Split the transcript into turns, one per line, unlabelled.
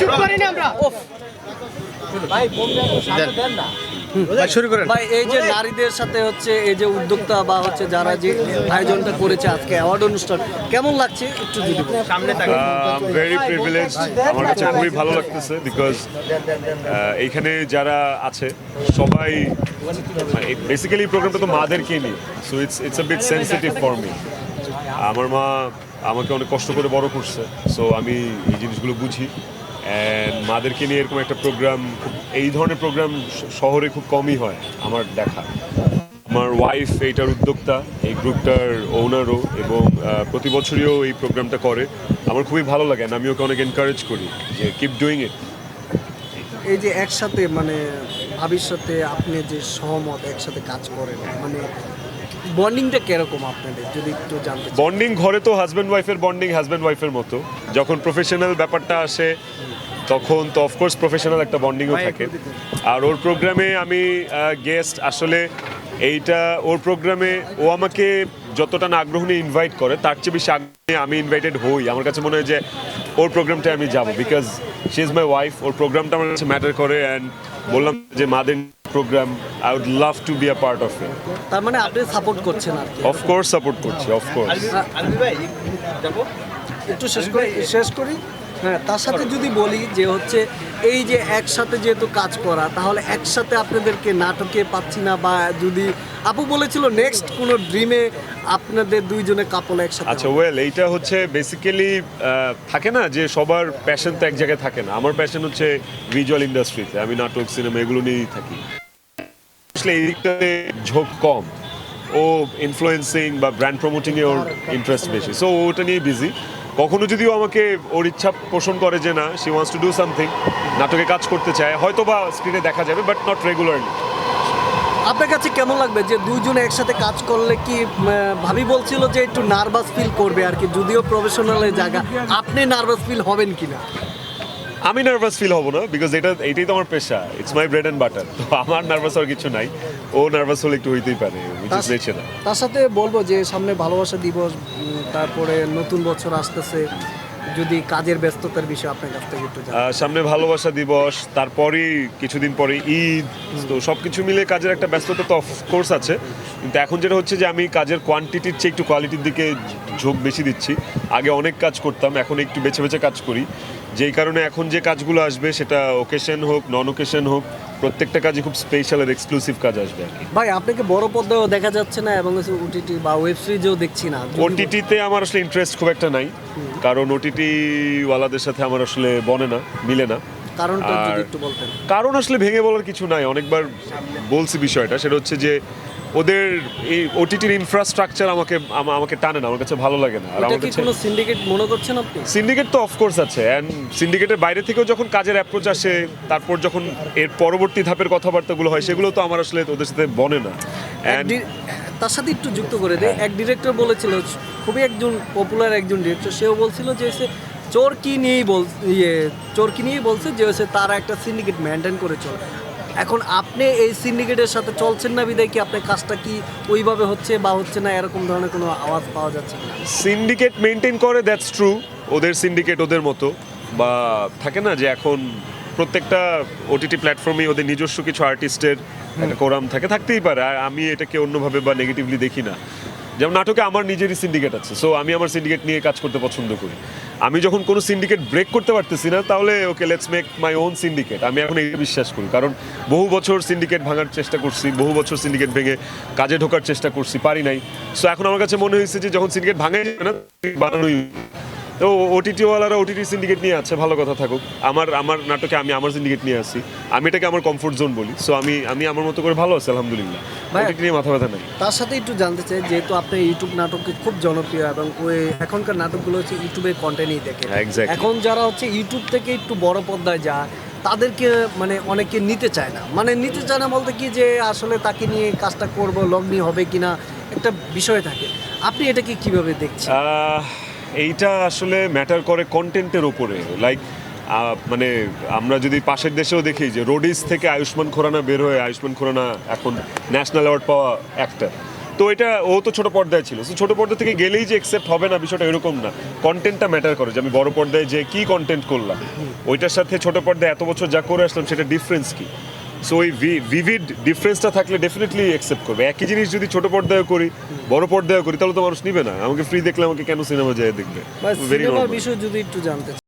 চুপ করিনি আমরা।
শুরু করেন।
ভাই এই যে নারীদের সাথে হচ্ছে এই যে উদ্যোক্তা বা হচ্ছে যারা যে আয়োজনটা করেছে আজকে অ্যাওয়ার্ড অনুষ্ঠান কেমন লাগছে? একটু যদি বলেন।
ভেরি প্রিভিলেজ আমার কাছে খুবই ভালো লাগতেছে বিকজ এইখানে যারা আছে সবাই বেসিক্যালি প্রোগ্রামটা তো মাদেরকে নিয়ে। So it's it's a bit sensitive for me আমার মা আমাকে অনেক কষ্ট করে বড় করছে। সো আমি এই জিনিসগুলো বুঝি। অ্যান্ড মাদেরকে নিয়ে এরকম একটা প্রোগ্রাম এই ধরনের প্রোগ্রাম শহরে খুব কমই হয় আমার দেখা। আমার ওয়াইফ এইটার উদ্যোক্তা, এই গ্রুপটার ওনারও এবং প্রতি বছরইও এই প্রোগ্রামটা করে। আমার খুবই ভালো লাগে আমি ওকে অনেক এনকারেজ করি যে কিপ ডুইং ইট
এই যে একসাথে মানে ভবিষ্যতে আপনি যে সহমত একসাথে কাজ করেন মানে বন্ডিংটা কীরকম আপনাদের যদি একটু জানতে
বন্ডিং ঘরে তো হাজব্যান্ড ওয়াইফের বন্ডিং হাজব্যান্ড ওয়াইফের মতো। যখন প্রফেশনাল ব্যাপারটা আসে তখন তো অফকোর্স প্রফেশনাল একটা বন্ডিংও থাকে। আর ওর প্রোগ্রামে আমি গেস্ট আসলে এইটা ওর প্রোগ্রামে ও আমাকে যতটা না আগ্রহ নিয়ে ইনভাইট করে তার চেয়ে বেশি আগ্রহ আমি ইনভাইটেড হই। আমার কাছে মনে হয় যে ওর প্রোগ্রামটায় আমি যাব because she is my wife ওর প্রোগ্রামটা আমার কাছে ম্যাটার করে অ্যান্ড বললাম যে মাদের programme I would love to be a part of it
তার মানে আপনি সাপোর্ট করছেন আর কি?
অফকোর্স সাপোর্ট করছি অফকোর্স
একটু শেষ করি শেষ করি। হ্যাঁ তার সাথে যদি বলি যে হচ্ছে এই যে একসাথে যেহেতু কাজ করা, তাহলে একসাথে আপনাদেরকে নাটকে পাচ্ছি না বা যদি আপু বলেছিল নেক্সট কোনো ড্রিমে আপনাদের দুইজনে কাপল একসাথে
আচ্ছা ওয়েল এইটা হচ্ছে বেসিক্যালি থাকে না যে সবার প্যাশন তো এক জায়গায় থাকে না। আমার প্যাশন হচ্ছে ভিজুয়াল ইন্ডাস্ট্রিতে আমি নাটক সিনেমা এগুলো নিয়েই থাকি। আসলে এই দিকটাতে ঝোঁক কম। ও ইনফ্লুয়েন্সিং বা ব্র্যান্ড প্রমোটিংয়ে ওর ইন্টারেস্ট বেশি। সো ওটা নিয়ে বিজি কখনো যদিও আমাকে ওর ইচ্ছা পোষণ করে যে না she wants to do something নাটকে কাজ করতে চায় হয়তো বা স্ক্রিনে দেখা যাবে বাট নট রেগুলারলি
আপনার কাছে কেমন লাগবে যে দুইজনে একসাথে কাজ করলে কি ভাবি বলছিল যে একটু নার্ভাস ফিল করবে আর কি? যদিও প্রফেশনালের জায়গা, আপনি নার্ভাস ফিল হবেন কিনা?
আমি নার্ভাস ফিল হব না বিকজ এটা এটাই তো আমার পেশা it's my bread and butter তো আমার নার্ভাস হওয়ার কিছু নাই ও নার্ভাস হলে একটু হইতেই পারে
তার সাথে বলব যে সামনে ভালোবাসা দিবস তারপরে নতুন বছর আসতেছে যদি কাজের ব্যস্ততার বিষয়ে আপনার কাছ থেকে একটু
সামনে ভালোবাসা দিবস তারপরেই কিছুদিন পরে ঈদ তো সব কিছু মিলে কাজের একটা ব্যস্ততা তো অফকোর্স আছে কিন্তু এখন যেটা হচ্ছে যে আমি কাজের কোয়ান্টিটির চেয়ে একটু কোয়ালিটির দিকে ঝোঁক বেশি দিচ্ছি। আগে অনেক কাজ করতাম এখন একটু বেছে বেছে কাজ করি। যেই কারণে এখন যে কাজগুলো আসবে সেটা ওকেশন হোক নন ওকেশন হোক প্রত্যেকটা কাজে খুব স্পেশাল আর এক্সক্লুসিভ কাজ আসবে আর কি।
ভাই আপনাকে বড় পর্দায়ও দেখা যাচ্ছে না এবং ওটিটি বা ওয়েব সিরিজেও দেখছি না?
ওটিটিতে আমার আসলে ইন্টারেস্ট খুব একটা নাই কারণ ওটিটি ওয়ালাদের সাথে আমার আসলে বনে না মিলে না।
কারণটা যদি একটু বলতেন।
কারণ আসলে ভেঙে বলার কিছু নাই। অনেকবার বলছি বিষয়টা। সেটা হচ্ছে যে ওদের এই ওটিটির ইনফ্রাস্ট্রাকচার আমাকে আমা- আমাকে টানে না। আমার কাছে ভালো লাগে না। আর আমার কাছে
কোনো সিন্ডিকেট মনে করছেন আপনি?
সিন্ডিকেট তো অফকোর্স আছে। অ্যান্ড সিন্ডিকেটের বাইরে থেকেও যখন কাজের অ্যাপ্রোচ আসে তারপর যখন এর পরবর্তী ধাপের কথাবার্তাগুলো হয় সেগুলো তো আমার আসলে ওদের সাথে বনে না।
তার সাথে একটু যুক্ত করে দেয় এক ডিরেক্টর বলেছিল খুবই একজন পপুলার একজন ডিরেক্টর সেও বলছিল যে সে চোরকি নিয়েই বল ইয়ে চোরকি নিয়েই বলছে যে হচ্ছে তারা একটা সিন্ডিকেট মেনটেন করে চলে। এখন আপনি এই সিন্ডিকেটের সাথে চলছেন না বিদায় কি আপনার কাজটা কি ওইভাবে হচ্ছে বা হচ্ছে না এরকম ধরনের কোনো আওয়াজ পাওয়া যাচ্ছে না
সিন্ডিকেট মেনটেন করে দ্যাটস ট্রু ওদের সিন্ডিকেট ওদের মতো। বা থাকে না যে এখন প্রত্যেকটা ওটিটি প্ল্যাটফর্মে ওদের নিজস্ব কিছু আর্টিস্টের একটা কোরাম থাকে থাকতেই পারে। আর আমি এটাকে অন্যভাবে বা নেগেটিভলি দেখি না। যেমন নাটকে আমার নিজেরই সিন্ডিকেট আছে সো আমি আমার সিন্ডিকেট নিয়ে কাজ করতে পছন্দ করি। আমি যখন কোনো সিন্ডিকেট ব্রেক করতে পারতেছি না, তাহলে okay let's make my own syndicate আমি এখন এই বিশ্বাস করি। কারণ বহু বছর সিন্ডিকেট ভাঙার চেষ্টা করছি, বহু বছর সিন্ডিকেট ভেঙে কাজে ঢোকার চেষ্টা করছি, পারি নাই। সো এখন আমার কাছে মনে হয়েছে যে যখন সিন্ডিকেট ভাঙে না, বানানোই তো ওটিটি ওয়ালারা ওটিটি সিন্ডিকেট নিয়ে আছে ভালো কথা থাকুক। আমার আমার নাটকে আমি আমার সিন্ডিকেট নিয়ে আসি আমি এটাকে আমার কমফোর্ট জোন বলি। সো আমি আমি আমার মতো করে ভালো আছি আলহামদুলিল্লাহ। ওটিটি নিয়ে মাথা ব্যথা নাই।
তার সাথে একটু জানতে চাই যেহেতু আপনি ইউটিউব নাটককে খুব জনপ্রিয় এবং ওই এখনকার নাটকগুলো হচ্ছে ইউটিউবে কন্টেন্টই দেখে। এখন যারা হচ্ছে ইউটিউব থেকে একটু বড় পর্দায় যায় তাদেরকে মানে অনেকে নিতে চায় না। মানে নিতে চায় না বলতে কি যে আসলে তাকে নিয়ে কাজটা করব লগ্নি হবে কিনা একটা বিষয় থাকে। আপনি এটাকে কীভাবে দেখছেন?
এইটা আসলে ম্যাটার করে কন্টেন্টের ওপরে লাইক মানে আমরা যদি পাশের দেশেও দেখি যে রোডিস থেকে আয়ুষ্মান খুরানা বের হয়ে আয়ুষ্মান খুরানা এখন ন্যাশনাল অ্যাওয়ার্ড পাওয়া অ্যাক্টার তো এটা ও তো ছোট পর্দায় ছিল। So, ছোট পর্দা থেকে গেলেই যে একসেপ্ট হবে না বিষয়টা এরকম না। কন্টেন্টটা ম্যাটার করে যে আমি বড় পর্দায় যে কি কন্টেন্ট করলাম। ওইটার সাথে ছোট পর্দায় এত বছর যা করে আসলাম সেটা ডিফারেন্স কি? সো ওই ভিভিড ডিফারেন্সটা থাকলে ডেফিনেটলি অ্যাকসেপ্ট করবে। একই জিনিস যদি ছোট পর্দায় করি বড় পর্দায় করি তাহলে তো মানুষ নিবে না। আমাকে ফ্রি দেখলে আমাকে কেন সিনেমা যায় দেখবে? ভেরি
বিষয় যদি একটু জানতে